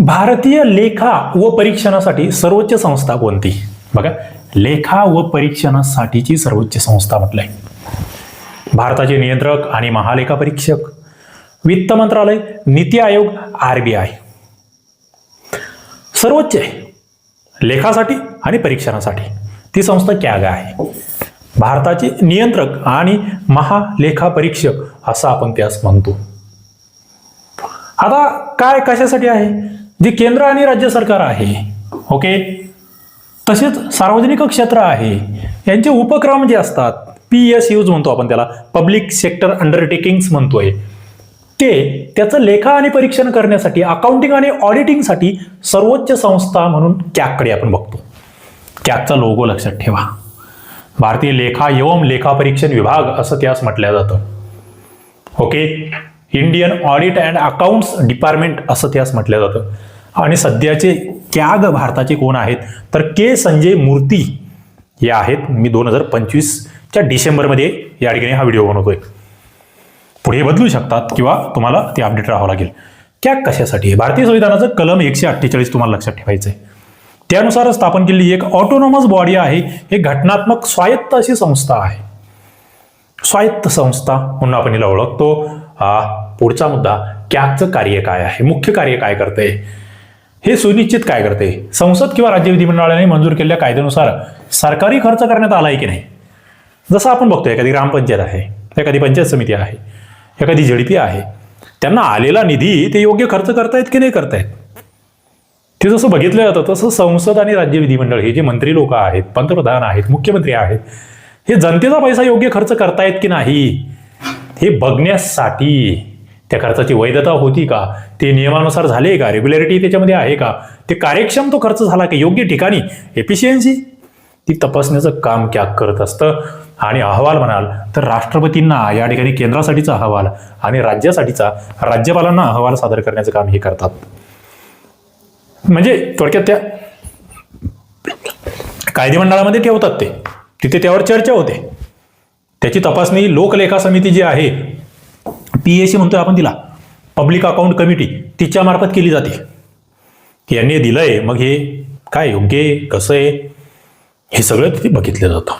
भारतीय लेखा व परीक्षणासाठी सर्वोच्च संस्था कोणती? बघा लेखा व परीक्षणासाठीची सर्वोच्च संस्था म्हटलंय. भारताचे नियंत्रक आणि महालेखा परीक्षक वित्त मंत्रालय नीती आयोग आरबीआय सर्वोच्च आहे. लेखासाठी आणि परीक्षणासाठी. ती संस्था कॅग आहे? भारताचे नियंत्रक आणि महालेखा परीक्षक असं आपण त्यास म्हणतो. आता काय कशासाठी आहे? जे केंद्र आणि राज्य सरकार आहे ओके? तसेच सार्वजनिक क्षेत्र आहे यांचे उपक्रम जे असतात पी एस यूज म्हणतो आपण त्याला पब्लिक सेक्टर अंडरटेकिंग्स म्हणतोय. ते त्याचं लेखा आणि परीक्षण करण्यासाठी अकाउंटिंग आणि ऑडिटिंगसाठी सर्वोच्च संस्था म्हणून कॅगकडे आपण बघतो. कॅगचा लोगो लक्षात ठेवा. भारतीय लेखा एवं लेखा परीक्षण विभाग असं त्यास म्हटलं जातं. Okay? Indian audit and accounts department असं त्यास म्हटलं जातं. आणि सध्याचे कॅग भारताचे कोण आहेत? तर के संजय मूर्ती या आहेत. मी दोन हजार पंचवीसच्या डिसेंबरमध्ये या ठिकाणी हा व्हिडिओ बनवतोय. पुढे बदलू शकतात किंवा तुम्हाला ते अपडेट राहावं लागेल. कॅग कशासाठी? आहे भारतीय संविधानाचं कलम एकशे अठ्ठेचाळीस तुम्हाला लक्षात ठेवायचं आहे त्यानुसार स्थापन केलेली एक ऑटोनॉमस बॉडी आहे. हे घटनात्मक स्वायत्त अशी संस्था आहे. स्वायत्त संस्था म्हणून आपण हिला ओळखतो. हा पुढचा मुद्दा कॅगचं कार्य काय आहे? मुख्य कार्य काय करते? हे सुनिश्चित काय करते? संसद किंवा राज्य विधिमंडळाने मंजूर केलेल्या कायद्यानुसार सरकारी खर्च करण्यात आला आहे की नाही? जसं आपण बघतो एखादी ग्रामपंचायत आहे एखादी पंचायत समिती आहे एखादी झडपी आहे त्यांना आलेला निधी ते योग्य खर्च करतायत की नाही करतायत? ते जसं बघितलं जातं तसं संसद आणि राज्य विधिमंडळ हे जे मंत्री लोक आहेत पंतप्रधान आहेत मुख्यमंत्री आहेत हे जनतेचा पैसा योग्य खर्च करतायत की नाही? हे बघण्यासाठी. त्या खर्चाची वैधता होती का? ते नियमानुसार झाले का? रेग्युलरिटी त्याच्यामध्ये आहे का? ते कार्यक्षम तो खर्च झाला का योग्य ठिकाणी? एफिशियन्सी ती तपासण्याचं काम कॅग करत असतं. आणि अहवाल म्हणाल तर राष्ट्रपतींना या ठिकाणी केंद्रासाठीचा अहवाल आणि राज्यासाठीचा राज्यपालांना अहवाल सादर करण्याचं काम हे करतात. म्हणजे थोडक्यात त्या कायदेमंडळामध्ये ठेवतात ते. तिथे त्यावर चर्चा होते. त्याची तपासणी लोकलेखा समिती जी आहे पी एस सी म्हणतोय आपण तिला. पब्लिक अकाउंट कमिटी तिच्या मार्फत केली जाते. की यांनी दिलंय मग हे काय योग्य आहे कसं आहे हे सगळं तिथे बघितलं जातं.